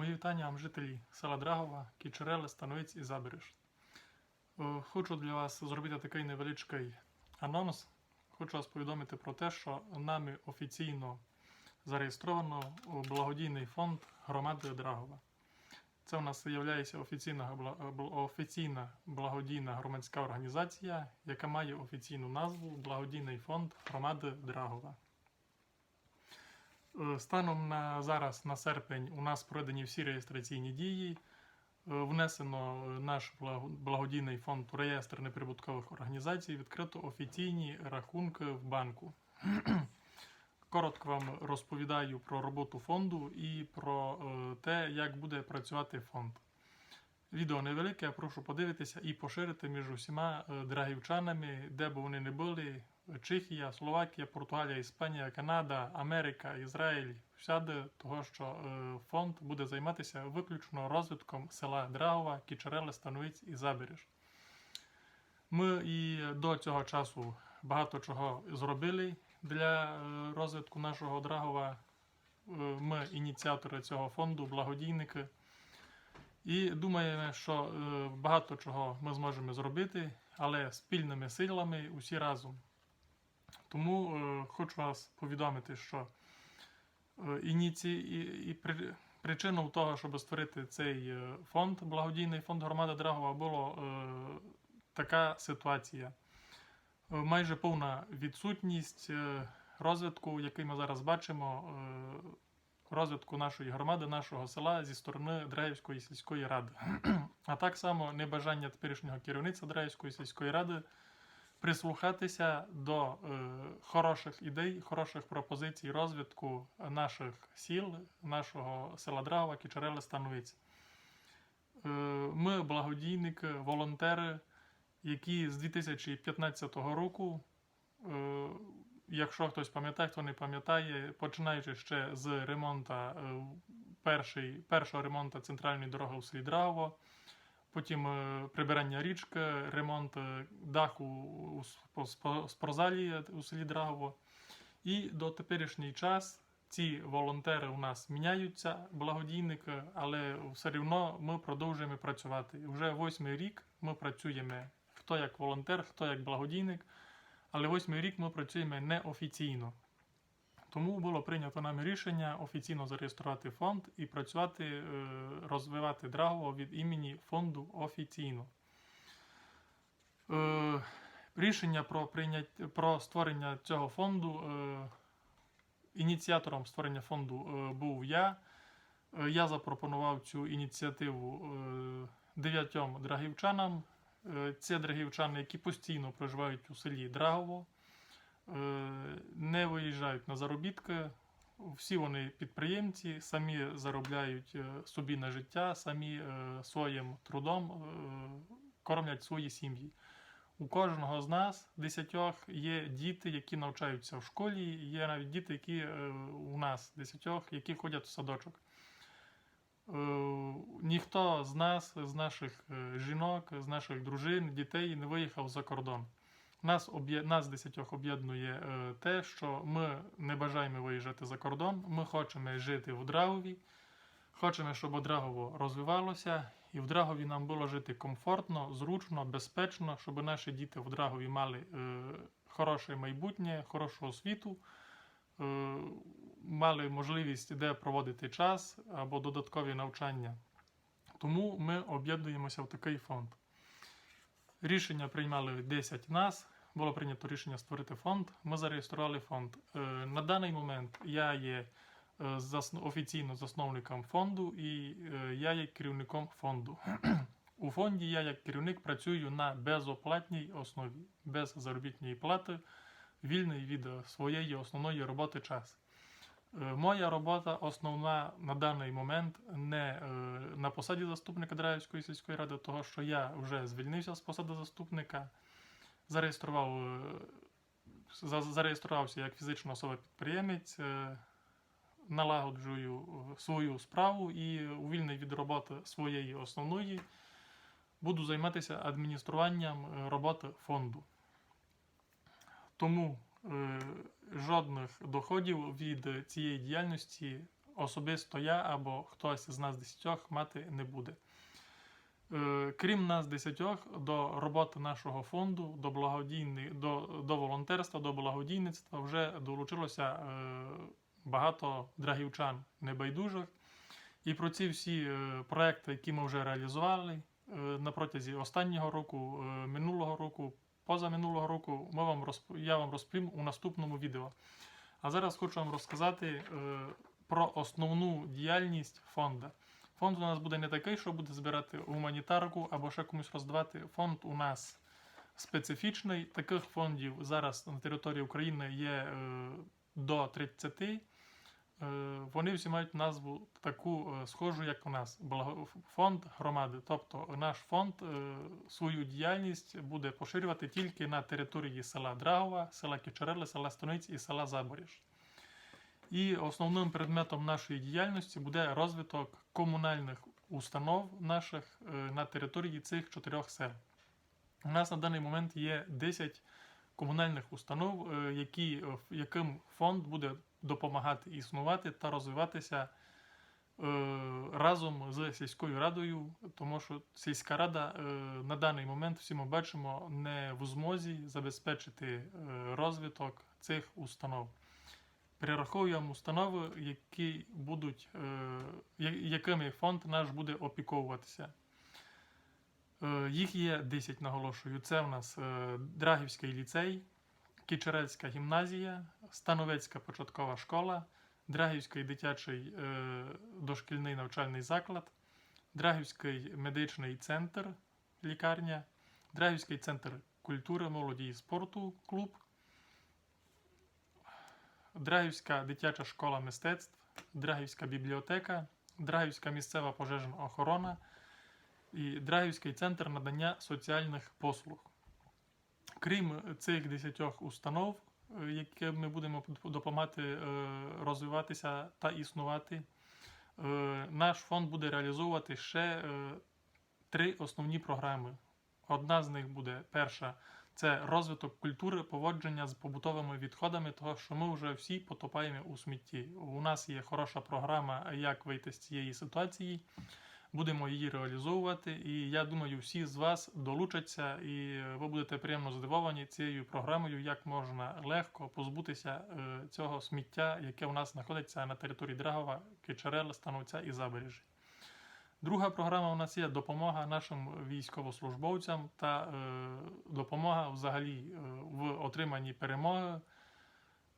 Мої вітання вам жителі села Драгова, Кічерели, Становиць і Забереж. Е, Хочу для вас зробити такий невеличкий анонс. Хочу вас повідомити про те, що нами офіційно зареєстровано благодійний фонд громади Драгова. Це у нас є офіційна, офіційна благодійна громадська організація, яка має офіційну назву Благодійний фонд громади Драгова. Е, Станом на зараз, на серпень, у нас проведені всі реєстраційні дії. Е, Внесено е, наш благодійний фонд реєстр неприбуткових організацій, відкрито офіційні рахунки в банку. Коротко вам розповідаю про роботу фонду і про те, як буде працювати фонд. Відео невелике, я прошу подивитися і поширити між усіма драгівчанами, де б вони не були, Чехія, Словакія, Португалія, Іспанія, Канада, Америка, Ізраїль, всяде того, що е, фонд буде займатися виключно розвитком села Драгова, Кічереле, Становиць і Забереж. Ми і до цього часу багато чого зробили для е, розвитку нашого Драгова. Е, Ми ініціатори цього фонду, благодійники. І думаємо, що багато чого ми зможемо зробити, але спільними силами усі разом. Тому е, хочу вас повідомити, що е, ініці... і, і при... причиною того, щоб створити цей е, фонд, благодійний фонд громади Драгова, було е, така ситуація. Е, Майже повна відсутність е, розвитку, який ми зараз бачимо, е, розвитку нашої громади, нашого села зі сторони Драгівської сільської ради. А так само небажання теперішнього керівництва Драгівської сільської ради прислухатися до е, хороших ідей, хороших пропозицій розвитку наших сіл, нашого села Драгова, Кічерели, Становиць. Е, ми благодійники, волонтери, які з 2015 року, е, якщо хтось пам'ятає, хто не пам'ятає, починаючи ще з ремонту першого ремонту центральної дороги у селі Драгово, потім е, прибирання річки, ремонт е, даху у спо- спо- спортзалі у селі Драгово. І до теперішній час ці волонтери у нас міняються, благодійники, але все одно ми продовжуємо працювати. Вже восьмий рік ми працюємо хто як волонтер, хто як благодійник, але восьмий рік ми працюємо неофіційно. Тому було прийнято нами рішення офіційно зареєструвати фонд і працювати, е, розвивати Драгово від імені фонду офіційно. Е, Рішення про, прийняття, про створення цього фонду, е, ініціатором створення фонду був я. Я запропонував цю ініціативу дев'ятьом драгівчанам. Це драгівчани, які постійно проживають у селі Драгово, не виїжджають на заробітки. Всі вони підприємці, самі заробляють е, собі на життя, самі е, своїм трудом е, кормлять свої сім'ї. У кожного з нас, десятьох, є діти, які навчаються в школі, є навіть діти, які е, у нас, десятьох, які ходять в садочок. Е, Ніхто з нас, з наших е, жінок, з наших дружин, дітей не виїхав за кордон. Нас, об'є... нас десятьох об'єднує е, те, що ми не бажаємо виїжджати за кордон, ми хочемо жити в Драгові, хочемо, щоб Драгово розвивалося, і в Драгові нам було жити комфортно, зручно, безпечно, щоб наші діти в Драгові мали е, хороше майбутнє, хорошу освіту, е, мали можливість де проводити час або додаткові навчання. Тому ми об'єднуємося в такий фонд. Рішення приймали 10 нас. Було прийнято рішення створити фонд. Ми зареєстрували фонд. Е, На даний момент я є е, офіційно засновником фонду і е, я є керівником фонду. У фонді я як керівник працюю на безоплатній основі, без заробітної плати, вільний від своєї основної роботи час. Е, Моя робота основна на даний момент не е, на посаді заступника Драївської сільської ради, того що я вже звільнився з посади заступника, зареєстрував, е, зареєструвався як фізична особа-підприємець, налагоджую свою справу і у від роботи своєї основної буду займатися адмініструванням роботи фонду. Тому жодних доходів від цієї діяльності особисто я або хтось з нас десятьох мати не буде. Е, Крім нас десятьох, до роботи нашого фонду, до благодійни, до, до волонтерства, до благодійництва вже долучилося е, багато драгівчан небайдужих. І про ці всі е, проекти, які ми вже реалізували е, на протязі останнього року, е, минулого року, позаминулого року, ми вам розп... я вам розповім у наступному відео. А зараз хочу вам розказати е, про основну діяльність фонду. Фонд у нас буде не такий, що буде збирати гуманітарку або ще комусь роздавати. Фонд у нас специфічний. Таких фондів зараз на території України є е, до 30. Е, Вони всі мають назву таку е, схожу, як у нас фонд громади. Тобто наш фонд е, свою діяльність буде поширювати тільки на території села Драгова, села Кічерели, села Стониць і села Заборіж. І основним предметом нашої діяльності буде розвиток комунальних установ наших на території цих чотирьох сел. У нас на даний момент є 10 комунальних установ, які, яким фонд буде допомагати існувати та розвиватися е, разом з сільською радою, тому що сільська рада е, на даний момент всі ми бачимо не в змозі забезпечити е, розвиток цих установ. Перераховуємо установи, які будуть, е, якими фонд наш буде опіковуватися. Е, Їх є 10, наголошую. Це в нас е, Драгівський ліцей, Кічерельська гімназія, Становецька початкова школа, Драгівський дитячий е, дошкільний навчальний заклад, Драгівський медичний центр, лікарня, Драгівський центр культури, молоді і спорту, клуб, Драгівська дитяча школа мистецтв, Драгівська бібліотека, Драгівська місцева пожежна охорона і Драгівський центр надання соціальних послуг. Крім цих десятьох установ, е, які ми будемо допомагати е, розвиватися та існувати, е, наш фонд буде реалізовувати ще три основні програми. Одна з них буде перша це розвиток культури поводження з побутовими відходами, того що ми вже всі потопаємо у смітті. У нас є хороша програма, як вийти з цієї ситуації. Будемо її реалізовувати, і я думаю, всі з вас долучаться, і ви будете приємно здивовані цією програмою, як можна легко позбутися е, цього сміття, яке у нас знаходиться на території Драгова, Кичерел, Становця і Забережжя. Друга програма у нас є допомога нашим військовослужбовцям та е, допомога взагалі е, в отриманні перемоги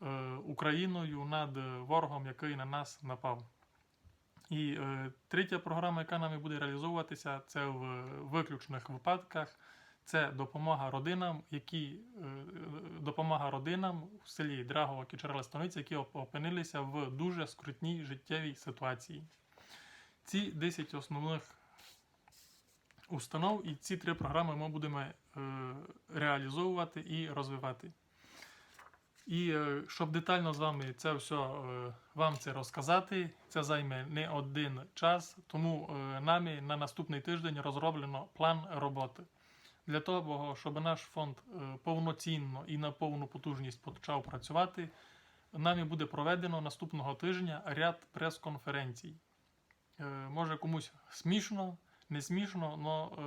е, Україною над ворогом, який на нас напав. І е, третя програма, яка нами буде реалізовуватися, це в виключних випадках. Це допомога родинам, які е, допомога родинам в селі Драгова Кічерела Становиця, які опинилися в дуже скрутній життєвій ситуації. Ці 10 основних установ і ці три програми ми будемо е, реалізовувати і розвивати. І е, щоб детально з вами це все е, вам це розказати, це займе не один час. Тому е, нами на наступний тиждень розроблено план роботи. Для того, щоб наш фонд повноцінно і на повну потужність почав працювати, нами буде проведено наступного тижня ряд прес-конференцій. Може комусь смішно, не смішно, але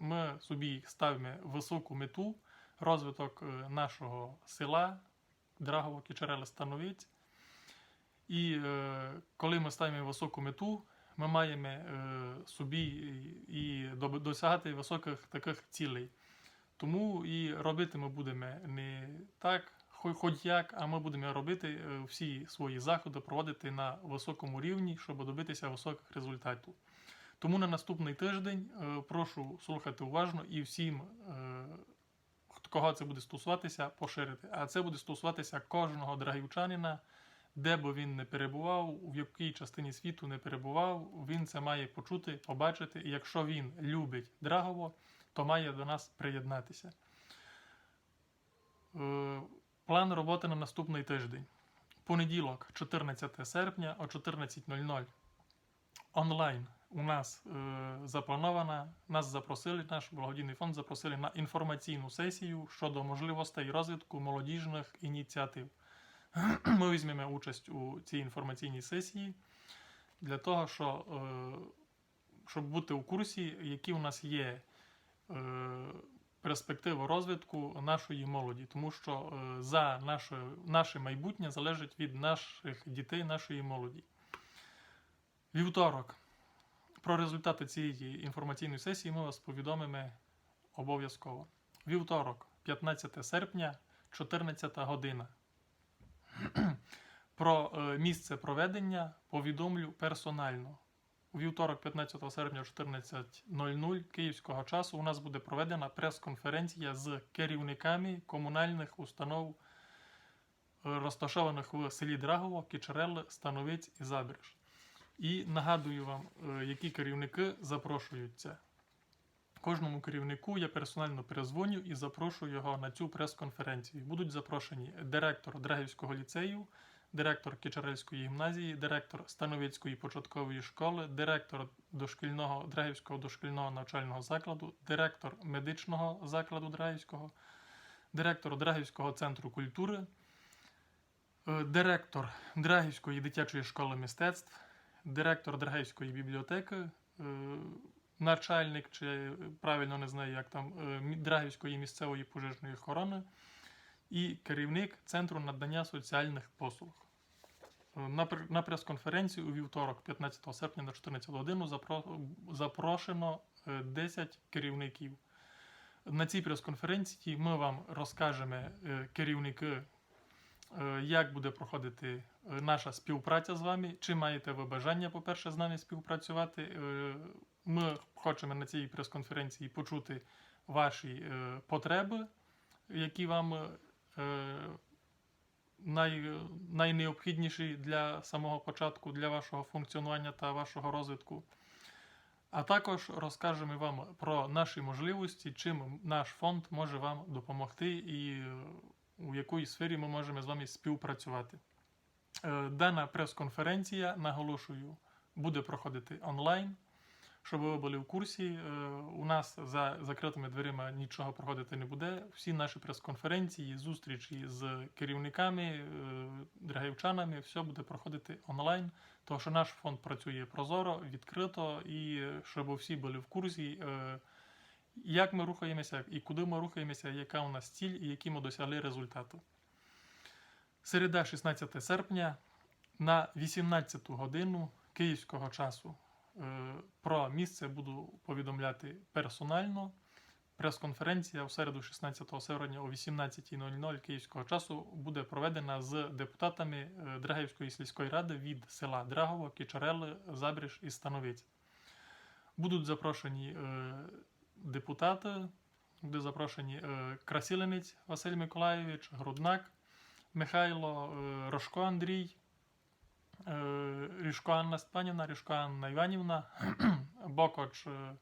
ми собі ставимо високу мету розвиток нашого села, Драгово Кічереле Становиць. І е, коли ми ставимо високу мету, ми маємо е, собі і досягати високих таких цілей. Тому і робити ми будемо не так, хоч як, а ми будемо робити е, всі свої заходи, проводити на високому рівні, щоб добитися високих результатів. Тому на наступний тиждень е, прошу слухати уважно і всім, е, кого це буде стосуватися, поширити. А це буде стосуватися кожного драгівчанина, де би він не перебував, в якій частині світу не перебував, він це має почути, побачити. І якщо він любить Драгово, то має до нас приєднатися. Е, План роботи на наступний тиждень. Понеділок, 14 серпня о 14.00. Онлайн у нас е, запланована. Нас запросили, наш благодійний фонд запросили на інформаційну сесію щодо можливостей розвитку молодіжних ініціатив. Ми візьмемо участь у цій інформаційній сесії. для того, що, е, щоб бути у курсі, які у нас є е, перспективи розвитку нашої молоді, тому що е, за наше, наше майбутнє залежить від наших дітей, нашої молоді. Вівторок. Про результати цієї інформаційної сесії ми вас повідомимо обов'язково. Вівторок, 15 серпня, 14 година. Про е, місце проведення повідомлю персонально. У вівторок, 15 серпня, о 14.00 київського часу, у нас буде проведена прес-конференція з керівниками комунальних установ, е, розташованих в селі Драгово, Кічереле, Становець і Забереж. І нагадую вам, е, які керівники запрошуються. Кожному керівнику я персонально перезвоню і запрошую його на цю прес-конференцію. Будуть запрошені директор Драгівського ліцею, директор Кичерельської гімназії, директор Становицької початкової школи, директор дошкільного Драгівського дошкільного навчального закладу, директор медичного закладу Драгівського, директор Драгівського центру культури, е, директор Драгівської дитячої школи мистецтв, директор Драгівської бібліотеки. е, начальник, чи правильно не знаю, як там е, Драгівської місцевої пожежної охорони і керівник Центру надання соціальних послуг. Е, На, прес-конференцію у вівторок, 15 серпня на 14 годину, запрошено е, 10 керівників. На цій прес-конференції ми вам розкажемо керівники, як буде проходити наша співпраця з вами. Чи маєте ви бажання, по-перше, з нами співпрацювати? Е, Ми хочемо на цій прес-конференції почути ваші е, потреби, які вам е, най, найнеобхідніші для самого початку, для вашого функціонування та вашого розвитку. А також розкажемо вам про наші можливості, чим наш фонд може вам допомогти і е, у якій сфері ми можемо з вами співпрацювати. Е, Дана прес-конференція, наголошую, буде проходити онлайн. Щоб ви були в курсі, е, у нас за закритими дверима нічого проходити не буде. Всі наші прес-конференції, зустрічі з керівниками, е, драгівчанами, все буде проходити онлайн. Тому що наш фонд працює прозоро, відкрито, і щоб всі були в курсі, як ми рухаємося і куди ми рухаємося, яка у нас ціль і які ми досягли результату. Середа, 16 серпня на 18 годину київського часу. Е, Про місце буду повідомляти персонально. Прес-конференція в середу, 16 серпня о 18.00 київського часу буде проведена з депутатами е, Драгівської сільської ради від села Драгово, Кичарели, Забріж і Становиць. Будуть запрошені е, депутати, буде запрошені е, Василь Миколаєвич, Груднак, Михайло е, Рожко Андрій, е, Ріжко Анна Степанівна, Ріжко Анна Іванівна, Бокоч е,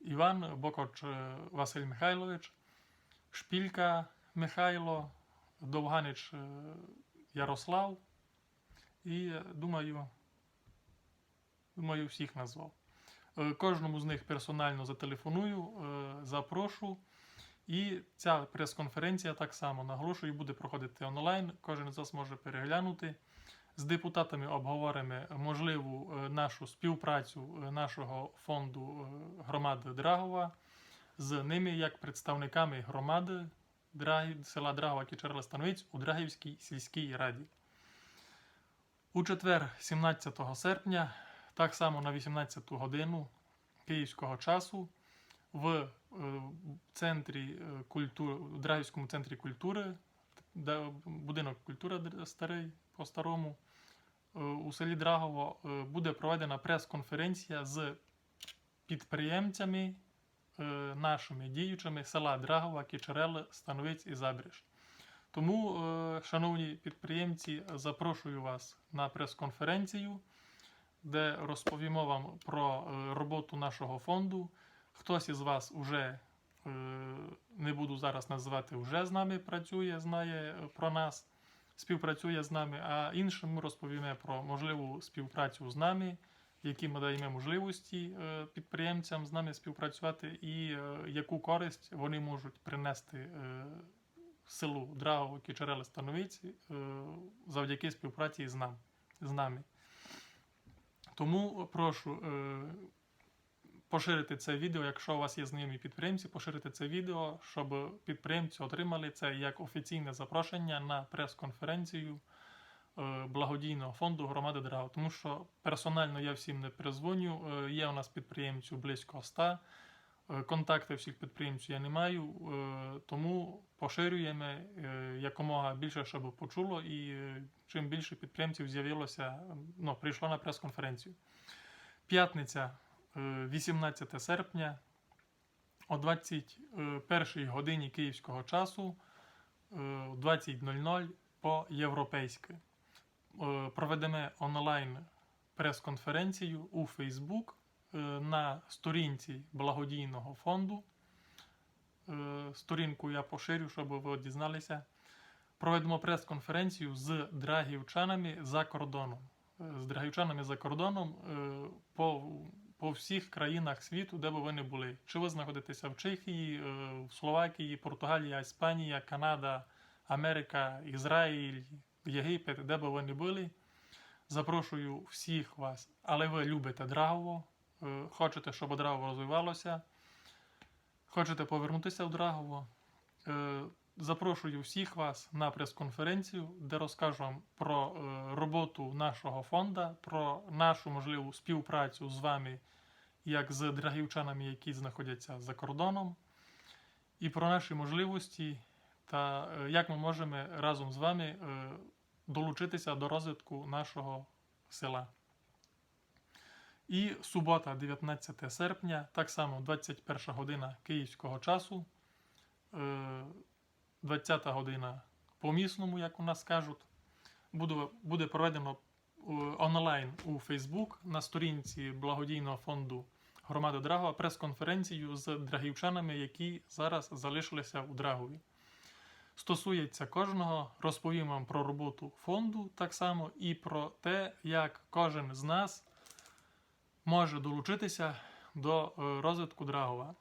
Іван, Бокоч Василь Михайлович, Шпілька Михайло, Довганич Ярослав. І думаю, думаю, всіх назвав. Кожному з них персонально зателефоную, запрошу. І ця прес-конференція так само наголошую, буде проходити онлайн. Кожен з вас може переглянути. З депутатами обговоримо можливу е, нашу співпрацю е, нашого фонду е, громади Драгова з ними як представниками громади села Драгова Кічерла Становиць у Драгівській сільській раді. У четвер, 17 серпня, так само на 18 годину київського часу, в е, центрі е, культури, в Драгівському центрі культури, будинок культури старий по-старому, е, у селі Драгово буде проведена прес-конференція з підприємцями нашими діючими села Драгова, Кичерели, Становиць і Забріж. Тому, шановні підприємці, запрошую вас на прес-конференцію, де розповімо вам про роботу нашого фонду. Хтось із вас уже е, не буду зараз називати, вже з нами працює, знає е, про нас, співпрацює з нами, а іншим ми розповімо про можливу співпрацю з нами, які ми даємо можливості е, підприємцям з нами співпрацювати, і яку користь вони можуть принести е, селу Драгово, Кичерели, Становиці завдяки співпраці з, нами. Тому прошу поширити це відео, якщо у вас є знайомі підприємці, поширити це відео, щоб підприємці отримали це як офіційне запрошення на прес-конференцію е, благодійного фонду громади Драгу. Тому що персонально я всім не перезвоню. Е, Є у нас підприємців близько 100. Е, Контакти всіх підприємців я не маю, тому поширюємо якомога більше, щоб почуло, і чим більше підприємців з'явилося, ну, прийшло на прес-конференцію. П'ятниця, 18 серпня, о 21 годині київського часу, е, о 20.00 по європейськи. Е, Проведемо онлайн прес-конференцію у Facebook е, на сторінці благодійного фонду. Сторінку я поширю, щоб ви дізналися. Проведемо прес-конференцію з драгівчанами за кордоном. З драгівчанами за кордоном по, по всіх країнах світу, де би ви не були. Чи ви знаходитеся в Чехії, е, в Словакії, Португалія, Іспанія, Канада, Америка, Ізраїль, Єгипет, де би ви не були. Запрошую всіх вас, але ви любите Драгово, е, хочете, щоб Драгово розвивалося, хочете повернутися в Драгово. Е, Запрошую всіх вас на прес-конференцію, де розкажу вам про роботу нашого фонду, про нашу можливу співпрацю з вами, як з драгівчанами, які знаходяться за кордоном, і про наші можливості та е, як ми можемо разом з вами е, долучитися до розвитку нашого села. І субота, 19 серпня, так само 21 година київського часу, е, 20 година по місному, як у нас кажуть, буде, проведено е, онлайн у Фейсбук на сторінці благодійного фонду громади Драгова прес-конференцію з драгівчанами, які зараз залишилися у Драгові. Стосується кожного, розповім вам про роботу фонду так само і про те, як кожен з нас може долучитися до е, розвитку Драгова.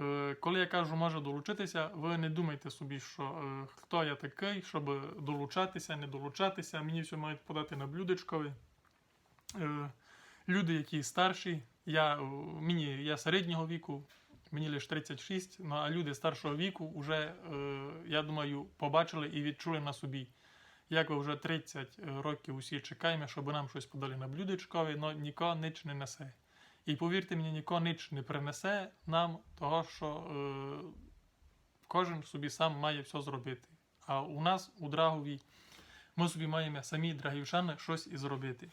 Е, Коли я кажу може долучитися, ви не думайте собі, що е, хто я такий, щоб долучатися, не долучатися. Мені все мають подати на блюдечкові. Е, Люди, які старші, я, мені, я середнього віку, мені лише 36, ну, а люди старшого віку вже, я думаю, побачили і відчули на собі. Як ви вже 30 років усі чекаємо, щоб нам щось подали на блюдечкові, але ніко ніч не несе. І повірте мені, ніко ніч не принесе нам того, що е, кожен собі сам має все зробити. А у нас у Драгові ми собі маємо самі драгівчани щось і зробити.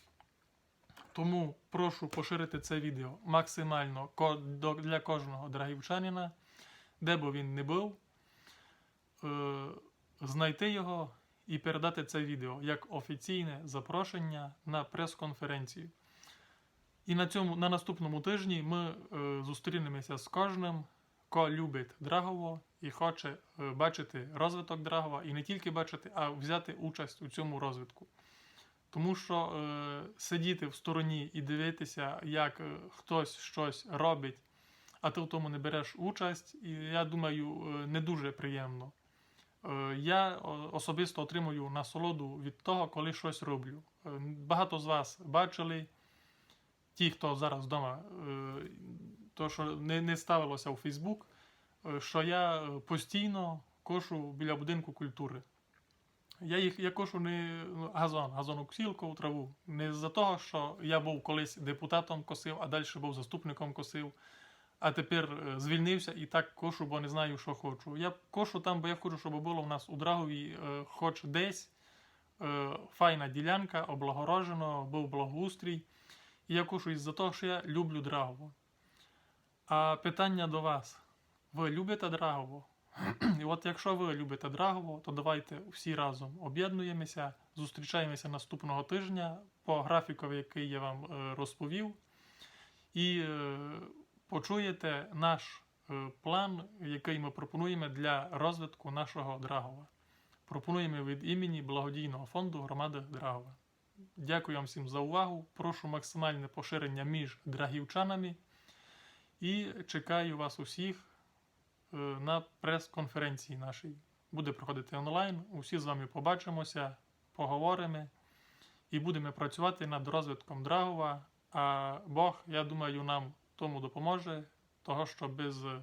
Тому прошу поширити це відео максимально для кожного драгівчанина, де б він не був, е, знайти його і передати це відео як офіційне запрошення на прес-конференцію. І на, цьому, на наступному тижні ми е, зустрінемося з кожним, хто любить Драгово і хоче е, бачити розвиток Драгова, і не тільки бачити, а взяти участь у цьому розвитку. Тому що е, сидіти в стороні і дивитися, як е, хтось щось робить, а ти в тому не береш участь, і я думаю, е, не дуже приємно. Е, я особисто отримую насолоду від того, коли щось роблю. Е, Багато з вас бачили, ті, хто зараз вдома, е, то, що не, не ставилося у Фейсбук, е, що я е, постійно кошу біля будинку культури. Я їх я кошу не ну, газон, газоноксілку, траву. Не з-за того, що я був колись депутатом косив, а далі був заступником косив, а тепер звільнився і так кошу, бо не знаю, що хочу. Я кошу там, бо я хочу, щоб було в нас у Драгові хоч десь файна ділянка, облагорожено, був благоустрій. Я кошу із-за того, що я люблю Драгово. А питання до вас: ви любите Драгово? І от якщо ви любите Драгово, то давайте всі разом об'єднуємося, зустрічаємося наступного тижня по графікові, який я вам е, розповів, і е, почуєте наш е, план, який ми пропонуємо для розвитку нашого Драгова. Пропонуємо від імені благодійного фонду громади Драгова. Дякую вам всім за увагу. Прошу максимальне поширення між драгівчанами і чекаю вас усіх е, на прес-конференції нашій. Буде проходити онлайн. Усі з вами побачимося, поговоримо і будемо працювати над розвитком Драгова А Бог, я думаю, нам тому допоможе, того, що без е,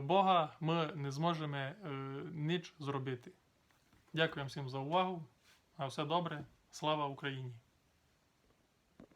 Бога ми не зможемо е, ніч зробити. Дякую всім за увагу. А все добре. Слава Україні!